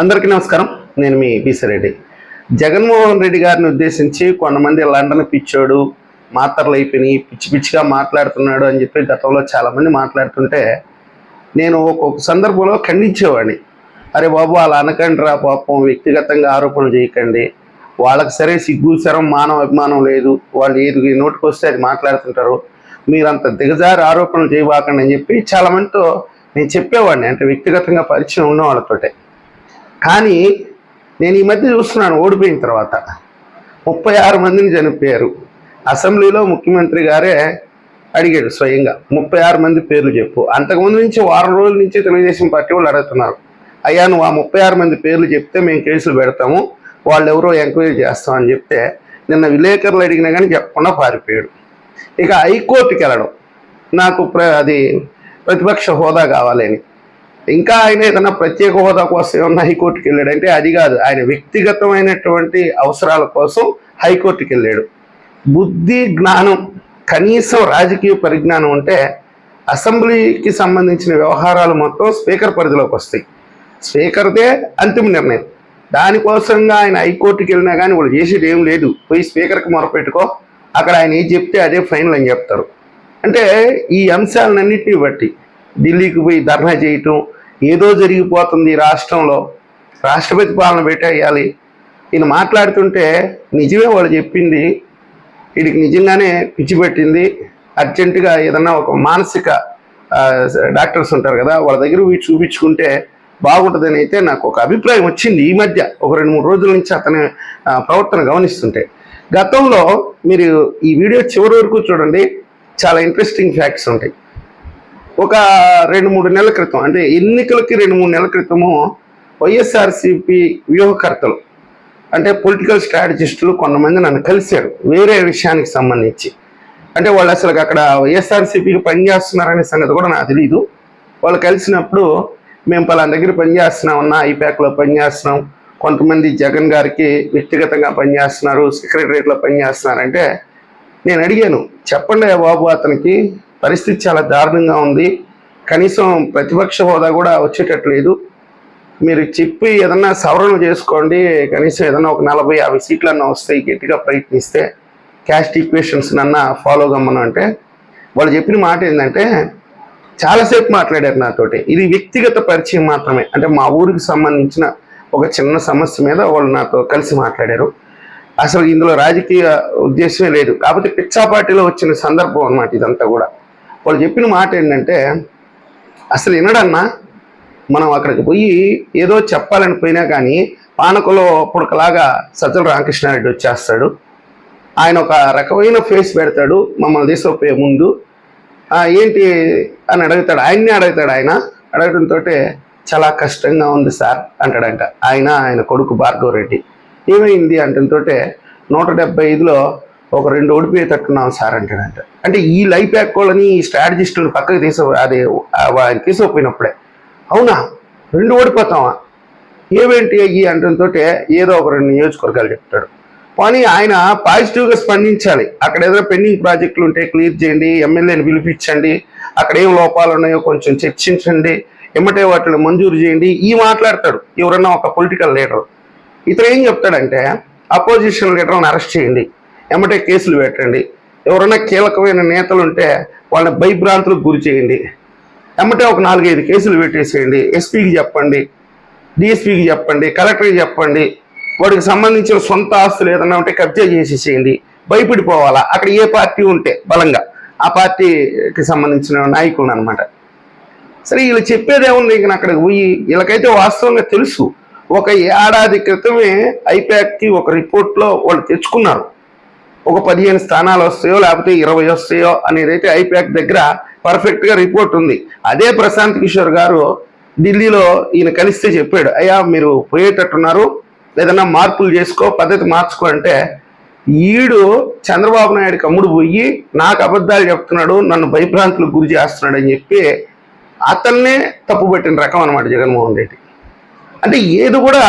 అందరికీ నమస్కారం. నేను మీ రెడ్డి. జగన్మోహన్ రెడ్డి గారిని ఉద్దేశించి కొంతమంది లండన్ పిచ్చోడు మాత్రలు అయిపోయినాయి పిచ్చి పిచ్చిగా మాట్లాడుతున్నాడు అని చెప్పి గతంలో చాలామంది మాట్లాడుతుంటే నేను ఒక్కొక్క సందర్భంలో ఖండించేవాడిని. అరే బాబు అలా అనకండి రా పాపం వ్యక్తిగతంగా ఆరోపణలు చేయకండి. వాళ్ళకి సరే సిగ్గు శరం మానవ అభిమానం లేదు. వాళ్ళు ఏది నోటికి వస్తే అది మాట్లాడుతుంటారు. మీరంత దిగజారి ఆరోపణలు చేయబాకండి అని చెప్పి చాలా మందితో నేను చెప్పేవాడిని. అంటే వ్యక్తిగతంగా పరిచయం ఉన్న వాళ్ళతోటే. కానీ నేను ఈ మధ్య చూస్తున్నాను ఓడిపోయిన తర్వాత. ముప్పై ఆరు మందిని చనిపోయారు. అసెంబ్లీలో ముఖ్యమంత్రి గారే అడిగాడు స్వయంగా ముప్పై ఆరు మంది పేర్లు చెప్పు. అంతకుముందు నుంచి వారం రోజుల నుంచి తెలుగుదేశం పార్టీ వాళ్ళు అడుగుతున్నారు. అయ్యా నువ్వు ఆ ముప్పై ఆరు మంది పేర్లు చెప్తే మేము కేసులు పెడతాము వాళ్ళు ఎవరో ఎంక్వైరీ చేస్తామని చెప్తే నిన్న విలేకరులు అడిగినా కానీ చెప్పకుండా పారిపోయాడు. ఇక హైకోర్టుకి వెళ్ళడం నాకు ప్ర అది ప్రతిపక్ష హోదా కావాలని ఇంకా ఆయన ఏదైనా ప్రత్యేక హోదా కోసం ఏమన్నా హైకోర్టుకి వెళ్ళాడంటే అది కాదు. ఆయన వ్యక్తిగతమైనటువంటి అవసరాల కోసం హైకోర్టుకి వెళ్ళాడు. బుద్ధి జ్ఞానం కనీసం రాజకీయ పరిజ్ఞానం ఉంటే అసెంబ్లీకి సంబంధించిన వ్యవహారాలు మొత్తం స్పీకర్ పరిధిలోకి వస్తాయి. స్పీకర్దే అంతిమ నిర్ణయం. దానికోసంగా ఆయన హైకోర్టుకి వెళ్ళినా కానీ వాళ్ళు చేసేది ఏం లేదు. పోయి స్పీకర్కి మొరపెట్టుకో. అక్కడ ఆయన ఏం చెప్తే అదే ఫైనల్ అని చెప్తారు. అంటే ఈ అంశాలన్నింటినీ బట్టి ఢిల్లీకి పోయి ధర్నా చేయటం ఏదో జరిగిపోతుంది ఈ రాష్ట్రంలో. రాష్ట్రపతి పాలన పెట్టేయాలి ఈయన మాట్లాడుతుంటే నిజమే వాళ్ళు చెప్పింది. వీడికి నిజంగానే పిచ్చి పెట్టింది. అర్జెంటుగా ఏదన్నా ఒక మానసిక డాక్టర్స్ ఉంటారు కదా వాళ్ళ దగ్గర చూపించుకుంటే బాగుంటుందని అయితే నాకు ఒక అభిప్రాయం వచ్చింది ఈ మధ్య. ఒక రెండు మూడు రోజుల నుంచి అతని ప్రవర్తన గమనిస్తుంటే. గతంలో మీరు ఈ వీడియో చివరి వరకు చూడండి. చాలా ఇంట్రెస్టింగ్ ఫ్యాక్ట్స్ ఉంటాయి. ఒక రెండు మూడు నెలల క్రితం అంటే ఎన్నికలకి రెండు మూడు నెలల క్రితము వైఎస్ఆర్సిపి వ్యూహకర్తలు అంటే పొలిటికల్ స్ట్రాటజిస్టులు కొంతమంది నన్ను కలిశారు వేరే విషయానికి సంబంధించి. అంటే వాళ్ళు అసలు అక్కడ వైఎస్ఆర్సీపీకి పనిచేస్తున్నారనే సంగతి కూడా నాకు తెలియదు వాళ్ళు కలిసినప్పుడు మేము పలానా దగ్గర పనిచేస్తున్నాం అన్న ఐప్యాక్లో పనిచేస్తున్నాం కొంతమంది జగన్ గారికి వ్యక్తిగతంగా పనిచేస్తున్నారు సెక్రటరియట్లో పనిచేస్తున్నారంటే నేను అడిగాను చెప్పండి బాబు అతనికి పరిస్థితి చాలా దారుణంగా ఉంది. కనీసం ప్రతిపక్ష హోదా కూడా వచ్చేటట్లేదు మీరు చెప్పి ఏదన్నా సవరణ చేసుకోండి. కనీసం ఏదన్నా ఒక నలభై యాభై సీట్లన్నా వస్తాయి గట్టిగా ప్రయత్నిస్తే క్యాస్ట్ ఈక్వేషన్స్ నన్నా ఫాలో కమ్మను అంటే వాళ్ళు చెప్పిన మాట ఏంటంటే చాలాసేపు మాట్లాడారు నాతోటి. ఇది వ్యక్తిగత పరిచయం మాత్రమే. అంటే మా ఊరికి సంబంధించిన ఒక చిన్న సమస్య మీద వాళ్ళు నాతో కలిసి మాట్లాడారు. అసలు ఇందులో రాజకీయ ఉద్దేశమే లేదు. కాకపోతే పిచ్చా పార్టీలో వచ్చిన సందర్భం అన్నమాట ఇదంతా కూడా. వాళ్ళు చెప్పిన మాట ఏంటంటే అసలు వినడన్నా మనం అక్కడికి పోయి ఏదో చెప్పాలని పోయినా కానీ పానకలో పుడకలాగా సజ్జల రామకృష్ణారెడ్డి వచ్చేస్తాడు. ఆయన ఒక రకమైన ఫేస్ పెడతాడు మమ్మల్ని తీసుకుపోయే ముందు. ఏంటి అని అడుగుతాడు. ఆయన్నే అడుగుతాడు ఆయన. అడగడంతో చాలా కష్టంగా ఉంది సార్ అంటాడంట. ఆయన ఆయన కొడుకు భార్గవ్ రెడ్డి ఏమైంది అంటంతో నూట డెబ్బై ఐదులో ఒక రెండు ఓడిపోయేటట్టున్నాం సార్ అంటాడంట. అంటే ఈ లైఫ్ యాక్కోళ్ళని ఈ స్ట్రాటజిస్టులు పక్కకి తీసు అదే ఆయన తీసుకుపోయినప్పుడే. అవునా? రెండు ఓడిపోతామా ఏమేంటి అయ్యి అంటంతో ఏదో ఒక రెండు నియోజకవర్గాలు చెప్తాడు. కానీ ఆయన పాజిటివ్గా స్పందించాలి. అక్కడ ఏదైనా పెండింగ్ ప్రాజెక్టులు ఉంటే క్లియర్ చేయండి ఎమ్మెల్యేని పిలిపించండి అక్కడ ఏం లోపాలు ఉన్నాయో కొంచెం చర్చించండి ఎమ్మటే వాటిని మంజూరు చేయండి ఈ మాట్లాడతాడు. ఎవరన్నా ఒక పొలిటికల్ లీడర్. ఇతను ఏం చెప్తాడంటే అపోజిషన్ లీడర్ని అరెస్ట్ చేయండి. ఎమ్మటే కేసులు పెట్టండి. ఎవరైనా కీలకమైన నేతలు ఉంటే వాళ్ళని భయభ్రాంతులకు గురి చేయండి. ఎమ్మటే ఒక నాలుగైదు కేసులు పెట్టేసేయండి. ఎస్పీకి చెప్పండి డిఎస్పీకి చెప్పండి కలెక్టర్కి చెప్పండి. వాడికి సంబంధించిన సొంత ఆస్తులు ఏదైనా ఉంటే కబ్జా చేసేసేయండి. భయపడిపోవాలా? అక్కడ ఏ పార్టీ ఉంటే బలంగా. ఆ పార్టీకి సంబంధించిన నాయకులను అనమాట సరే వీళ్ళు చెప్పేదేముంది ఇంక అక్కడికి పోయి వీళ్ళకైతే వాస్తవంగా తెలుసు. ఒక ఏడాది క్రితమే ఐపాక్కి ఒక రిపోర్ట్లో వాళ్ళు తెచ్చుకున్నారు. ఒక పదిహేను స్థానాలు వస్తాయో లేకపోతే ఇరవై వస్తాయో అనేది అయితే ఐపాక్ దగ్గర పర్ఫెక్ట్గా రిపోర్ట్ ఉంది. అదే ప్రశాంత్ కిషోర్ గారు ఢిల్లీలో ఈయన కలిస్తే చెప్పాడు అయ్యా మీరు పోయేటట్టున్నారు ఏదన్నా మార్పులు చేసుకో పద్ధతి మార్చుకో అంటే ఈడు చంద్రబాబు నాయుడు కమ్ముడు పోయి నాకు అబద్ధాలు చెప్తున్నాడు నన్ను భయభ్రాంతులకు గురి చేస్తున్నాడు అని చెప్పి అతన్నే తప్పుపట్టిన రకం అనమాట జగన్మోహన్ రెడ్డి. అంటే ఏది కూడా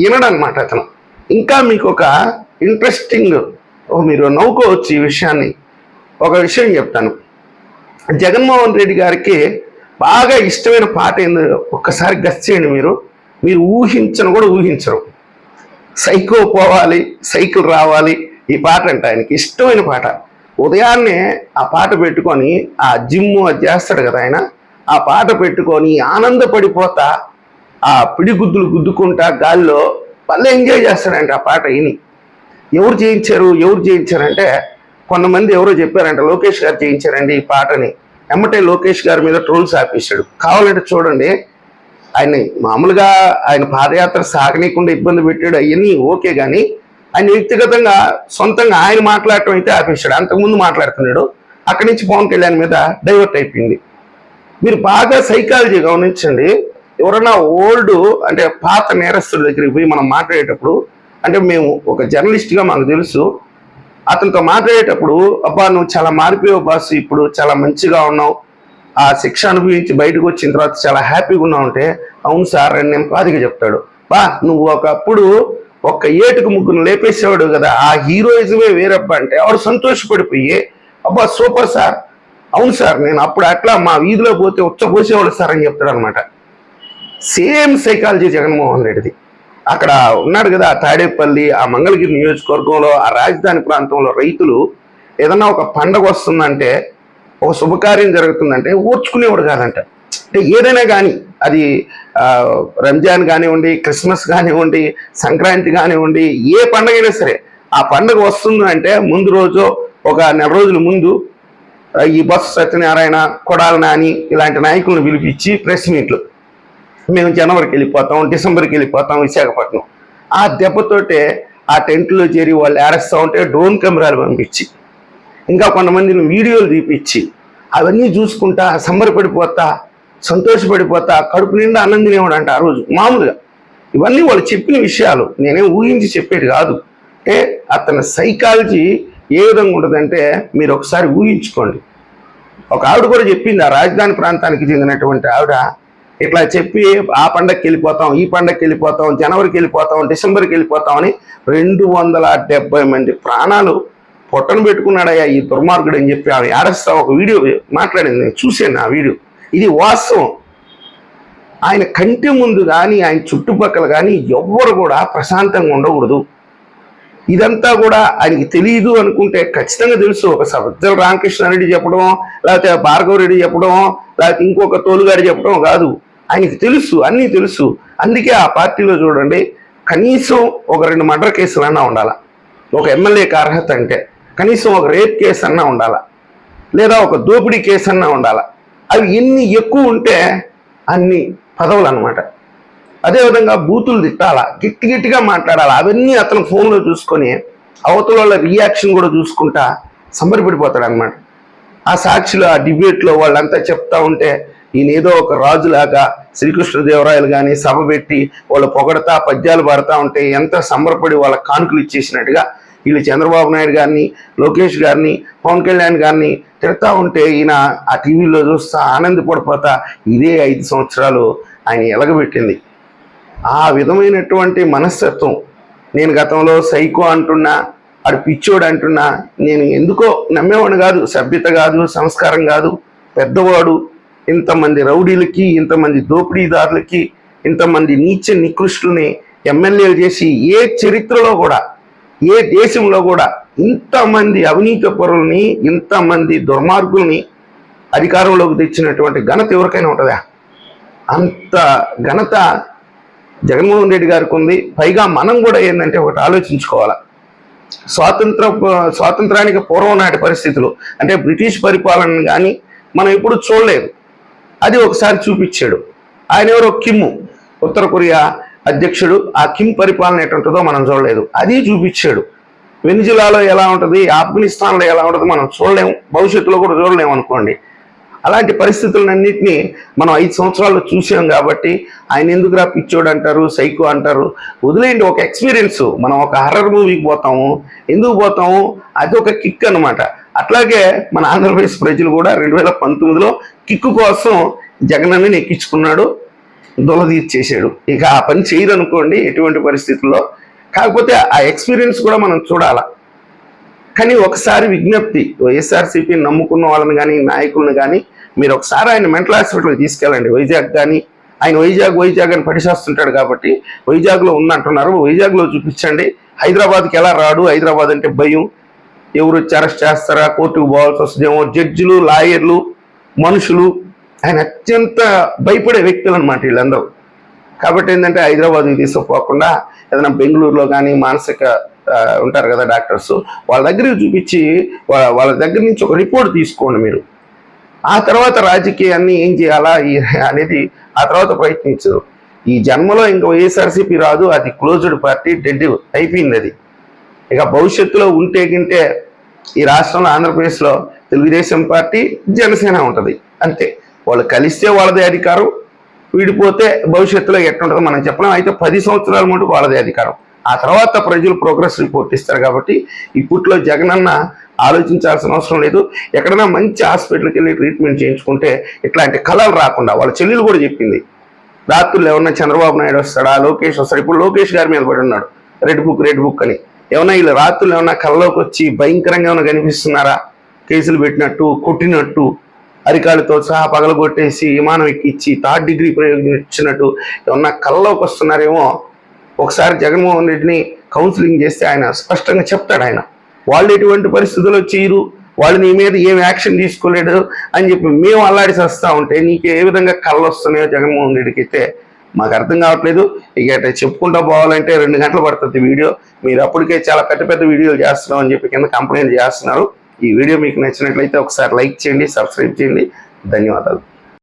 వినడనమాట అతను. ఇంకా మీకు ఒక ఇంట్రెస్టింగ్ ఓ మీరు నవ్వుకోవచ్చు ఈ విషయాన్ని. ఒక విషయం చెప్తాను. జగన్మోహన్ రెడ్డి గారికి బాగా ఇష్టమైన పాట ఏందో ఒక్కసారి గస్ చేయండి మీరు. మీరు ఊహించను కూడా ఊహించరు. సైకో పోవాలి సైకిల్ రావాలి ఈ పాట అంటే ఆయనకి ఇష్టమైన పాట. ఉదయాన్నే ఆ పాట పెట్టుకొని ఆ జిమ్ అది చేస్తాడు కదా ఆయన ఆ పాట పెట్టుకొని ఆనందపడిపోతా ఆ పిడిగుద్దులు గుద్దుకుంటా గాల్లో భలే ఎంజాయ్ చేస్తాడంట ఆ పాట విని ఎవరు చేయించారు ఎవరు చేయించారంటే కొంతమంది ఎవరో చెప్పారంటే లోకేష్ గారు చేయించారండి ఈ పాటని. ఎమ్మటే లోకేష్ గారి మీద ట్రోల్స్ ఆపేశాడు. కావాలంటే చూడండి ఆయన మామూలుగా ఆయన పాదయాత్ర సాగనీయకుండా ఇబ్బంది పెట్టాడు అవన్నీ ఓకే కానీ ఆయన వ్యక్తిగతంగా సొంతంగా ఆయన మాట్లాడటం అయితే ఆపేశాడు. అంతకుముందు మాట్లాడుతున్నాడు అక్కడి నుంచి పవన్ కళ్యాణ్ మీద డైవర్ట్ అయిపోయింది. మీరు బాగా సైకాలజీ గమనించండి ఎవరైనా ఓల్డ్ అంటే పాత నేరస్తుల దగ్గరికి పోయి మనం మాట్లాడేటప్పుడు అంటే మేము ఒక జర్నలిస్ట్గా మాకు తెలుసు. అతనితో మాట్లాడేటప్పుడు అబ్బా నువ్వు చాలా మారిపోయావు బాస్ ఇప్పుడు చాలా మంచిగా ఉన్నావు. ఆ శిక్ష అనుభవించి బయటకు వచ్చిన తర్వాత చాలా హ్యాపీగా ఉన్నావు అంటే అవును సార్ అని నేను పాదిగా చెప్తాడు. బా నువ్వు ఒకప్పుడు ఒక్క ఏటుకు ముగ్గురు లేపేసేవాడు కదా ఆ హీరోయిజమే వేరబ్బా అంటే ఆవిడ సంతోషపడిపోయి అబ్బా సూపర్ సార్. అవును సార్ నేను అప్పుడు అట్లా మా వీధిలో పోతే ఉచ్చపోసేవాడు సార్ అని చెప్తాడు అనమాట సేమ్ సైకాలజీ జగన్మోహన్ రెడ్డిది. అక్కడ ఉన్నాడు కదా తాడేపల్లి ఆ మంగళగిరి నియోజకవర్గంలో ఆ రాజధాని ప్రాంతంలో రైతులు ఏదన్నా ఒక పండగ వస్తుందంటే ఒక శుభకార్యం జరుగుతుందంటే ఓర్చుకునేవాడు కాదంట. అంటే ఏదైనా కానీ అది రంజాన్ కానివ్వండి క్రిస్మస్ కానివ్వండి సంక్రాంతి కానివ్వండి ఏ పండగ అయినా సరే ఆ పండగ వస్తుంది అంటే ముందు రోజు ఒక నెల రోజుల ముందు ఈ బస్సు సత్యనారాయణ కొడాల నాని ఇలాంటి నాయకులను పిలిపించి ప్రెస్ మీట్లు. మేము జనవరికి వెళ్ళిపోతాం డిసెంబర్కి వెళ్ళిపోతాం విశాఖపట్నం. ఆ దెబ్బతోటే ఆ టెంట్లో చేరి వాళ్ళు ఏడస్తూ ఉంటే డ్రోన్ కెమెరాలు పంపించి ఇంకా కొంతమందిని వీడియోలు తీపిచ్చి అవన్నీ చూసుకుంటా సంబరపడిపోతా సంతోషపడిపోతా కడుపు నిండా అన్నం తినేవాడు అంట ఆ రోజు మామూలుగా. ఇవన్నీ వాళ్ళు చెప్పిన విషయాలు నేనేం ఊహించి చెప్పేది కాదు. అంటే అతని సైకాలజీ ఏ విధంగా ఉంటుందంటే మీరు ఒకసారి ఊహించుకోండి. ఒక ఆవిడ కూడా చెప్పింది ఆ రాజధాని ప్రాంతానికి చెందినటువంటి ఆవిడ ఇట్లా చెప్పి ఆ పండగకి వెళ్ళిపోతాం ఈ పండగకి వెళ్ళిపోతాం జనవరికి వెళ్ళిపోతాం డిసెంబర్కి వెళ్ళిపోతాం అని రెండు వందల డెబ్బై మంది ప్రాణాలు పొట్టను పెట్టుకున్నాడయ్యా ఈ దుర్మార్గుడు అని చెప్పి ఆమె ఏడస్తా ఒక వీడియో మాట్లాడింది నేను చూశాను ఆ వీడియో. ఇది వాస్తవం. ఆయన కంటి ముందు కానీ ఆయన చుట్టుపక్కల కానీ ఎవ్వరు కూడా ప్రశాంతంగా ఉండకూడదు. ఇదంతా కూడా ఆయనకి తెలియదు అనుకుంటే ఖచ్చితంగా తెలుసు. ఒక సజ్జల రామకృష్ణారెడ్డి చెప్పడం లేకపోతే భార్గవ రెడ్డి చెప్పడం లేకపోతే ఇంకొక తోలుగారు చెప్పడం కాదు. ఆయనకి తెలుసు అన్నీ తెలుసు. అందుకే ఆ పార్టీలో చూడండి కనీసం ఒక రెండు మర్డర్ కేసులన్నా ఉండాల. ఉండాలా ఒక ఎమ్మెల్యేకి అర్హత అంటే కనీసం ఒక రేప్ కేసు అన్నా ఉండాల. లేదా ఒక దోపిడీ కేసు అన్నా ఉండాల. అవి ఎన్ని ఎక్కువ ఉంటే అన్ని పదవులు అనమాట అదేవిధంగా బూతులు తిట్టాలా? గిట్టి గిట్టిగా మాట్లాడాలా? అవన్నీ అతను ఫోన్లో చూసుకొని అవతల వాళ్ళ రియాక్షన్ కూడా చూసుకుంటా సంబరపడిపోతాడు అనమాట ఆ సాక్షిలో ఆ డిబేట్లో వాళ్ళంతా చెప్తా ఉంటే ఈయన ఏదో ఒక రాజులాగా శ్రీకృష్ణదేవరాయలు కానీ సభ పెట్టి వాళ్ళు పొగడతా పద్యాలు పాడుతూ ఉంటే ఎంత సంబరపడి వాళ్ళ కానుకలు ఇచ్చేసినట్టుగా వీళ్ళు చంద్రబాబు నాయుడు గారిని లోకేష్ గారిని పవన్ కళ్యాణ్ గారిని తిడతా ఉంటే ఈయన ఆ టీవీలో చూస్తా ఆనందపడిపోతా. ఇదే ఐదు సంవత్సరాలు ఆయన ఎలగబెట్టింది. ఆ విధమైనటువంటి మనస్తత్వం నేను గతంలో సైకో అంటున్నా ఆడు పిచ్చోడు అంటున్నా నేను ఎందుకో నమ్మేవాడు కాదు సభ్యత కాదు సంస్కారం కాదు పెద్దవాడు ఇంతమంది రౌడీలకి ఇంతమంది దోపిడీదారులకి ఇంతమంది నీచ నికృష్టుల్ని ఎమ్మెల్యేలు చేసి ఏ చరిత్రలో కూడా ఏ దేశంలో కూడా ఇంతమంది అవినీతి పరుల్ని ఇంతమంది దుర్మార్గుల్ని అధికారంలోకి తెచ్చినటువంటి ఘనత ఎవరికైనా ఉంటుందా? అంత ఘనత జగన్మోహన్ రెడ్డి గారికి ఉంది. పైగా మనం కూడా ఏంటంటే ఒకటి ఆలోచించుకోవాలి. స్వాతంత్ర స్వాతంత్రానికి పూర్వం నాటి పరిస్థితులు అంటే బ్రిటిష్ పరిపాలన కానీ మనం ఎప్పుడు చూడలేదు. అది ఒకసారి చూపించాడు. ఆయన ఎవరో కిమ్ ఉత్తర కొరియా అధ్యక్షుడు. ఆ కిమ్ పరిపాలన ఎటుంటుందో మనం చూడలేదు. అది చూపించాడు. వెనిజులాలో ఎలా ఉంటుంది? ఆఫ్ఘనిస్తాన్లో ఎలా ఉంటుందో? మనం చూడలేము. భవిష్యత్తులో కూడా చూడలేము అనుకోండి. అలాంటి పరిస్థితులన్నింటినీ మనం ఐదు సంవత్సరాలు చూసాం కాబట్టి ఆయన ఎందుకురా పిచ్చోడు అంటారు సైకో అంటారు? వదిలేయండి ఒక ఎక్స్పీరియన్స్ మనం ఒక హర్రర్ మూవీకి పోతాము. ఎందుకు పోతాము? అది ఒక కిక్ అనమాట అట్లాగే మన ఆంధ్రప్రదేశ్ ప్రజలు కూడా రెండు వేల పంతొమ్మిదిలో కిక్కు కోసం జగనన్నని ఎక్కించుకున్నాడు దొలదీర్చేసాడు ఇక ఆ పని చేయరనుకోండి ఎటువంటి పరిస్థితుల్లో? కాకపోతే ఆ ఎక్స్పీరియన్స్ కూడా మనం చూడాల. కానీ ఒకసారి విజ్ఞప్తి వైఎస్ఆర్సీపీ నమ్ముకున్న వాళ్ళని కానీ నాయకులను కానీ మీరు ఒకసారి ఆయన మెంటల్ హాస్పిటల్కి తీసుకెళ్ళండి. వైజాగ్ కానీ ఆయన వైజాగ్ వైజాగ్ అని పడిచేస్తుంటాడు కాబట్టి వైజాగ్లో ఉందంటున్నారు. వైజాగ్లో చూపించండి. హైదరాబాద్కి ఎలా రాడు? హైదరాబాద్ అంటే భయం. ఎవరు వచ్చి అరెస్ట్ చేస్తారా? కోర్టుకు పోవాల్సి వస్తుందేమో. జడ్జిలు లాయర్లు మనుషులు. ఆయన అత్యంత భయపడే వ్యక్తులు అనమాట వీళ్ళందరూ. కాబట్టి ఏంటంటే హైదరాబాద్కి తీసుకుపోకుండా ఏదైనా బెంగళూరులో కానీ మానసిక ఉంటారు కదా డాక్టర్స్ వాళ్ళ దగ్గరికి చూపించి వాళ్ళ దగ్గర నుంచి ఒక రిపోర్ట్ తీసుకోండి మీరు. ఆ తర్వాత రాజకీయాన్ని ఏం చేయాలా? ఈ- అనేది ఆ తర్వాత ప్రయత్నించదు ఈ జన్మలో ఇంకా వైఎస్ఆర్సీపీ రాదు అది క్లోజ్డ్ పార్టీ డెడ్ అయిపోయింది అది. ఇక భవిష్యత్తులో ఉంటే గింటే ఈ రాష్ట్రంలో ఆంధ్రప్రదేశ్లో తెలుగుదేశం పార్టీ జనసేన ఉంటుంది. అంతే. వాళ్ళు కలిస్తే వాళ్ళదే అధికారం వీడిపోతే భవిష్యత్తులో ఎట్లుంటుందో మనం చెప్పలేం. అయితే పది సంవత్సరాల మటు వాళ్ళదే అధికారం. ఆ తర్వాత ప్రజలు ప్రోగ్రెస్ రిపోర్ట్ ఇస్తారు కాబట్టి ఇప్పట్లో జగనన్న ఆలోచించాల్సిన అవసరం లేదు. ఎక్కడైనా మంచి హాస్పిటల్కి వెళ్ళి ట్రీట్మెంట్ చేయించుకుంటే ఇట్లాంటి కళలు రాకుండా వాళ్ళ చెల్లెలు కూడా చెప్పింది. రాత్రులు ఏమన్నా చంద్రబాబు నాయుడు వస్తాడా లోకేష్ వస్తాడు? ఇప్పుడు లోకేష్ గారి మీద పడి ఉన్నాడు. రెడ్ బుక్ రెడ్ బుక్ అని. ఏమన్నా వీళ్ళు రాత్రులు ఏమన్నా కళ్ళలోకి వచ్చి భయంకరంగా ఏమైనా కనిపిస్తున్నారా? కేసులు పెట్టినట్టు కొట్టినట్టు అరికాళ్ళతో సహా పగలగొట్టేసి విమానం ఎక్కించి థర్డ్ డిగ్రీ ప్రయోగించినట్టు ఏమన్నా కళ్ళలోకి వస్తున్నారేమో? ఒకసారి జగన్మోహన్ రెడ్డిని కౌన్సిలింగ్ చేస్తే ఆయన స్పష్టంగా చెప్తాడు ఆయన. వాళ్ళు ఎటువంటి పరిస్థితుల్లో చేయరు వాళ్ళు నీ మీద ఏం యాక్షన్ తీసుకోలేడు? అని చెప్పి మేము అల్లాడి వస్తూ ఉంటే నీకు ఏ విధంగా కళ్ళు వస్తున్నాయో జగన్మోహన్ రెడ్డికి అయితే మాకు అర్థం కావట్లేదు. ఇక అట్లా చెప్పుకుంటూ పోవాలంటే రెండు గంటలు పడుతుంది వీడియో. మీరు అప్పటికే చాలా పెద్ద పెద్ద వీడియోలు చేస్తున్నాం అని చెప్పి కింద కంప్లైంట్ చేస్తున్నారు. ఈ వీడియో మీకు నచ్చినట్లయితే ఒకసారి లైక్ చేయండి సబ్స్క్రైబ్ చేయండి. ధన్యవాదాలు.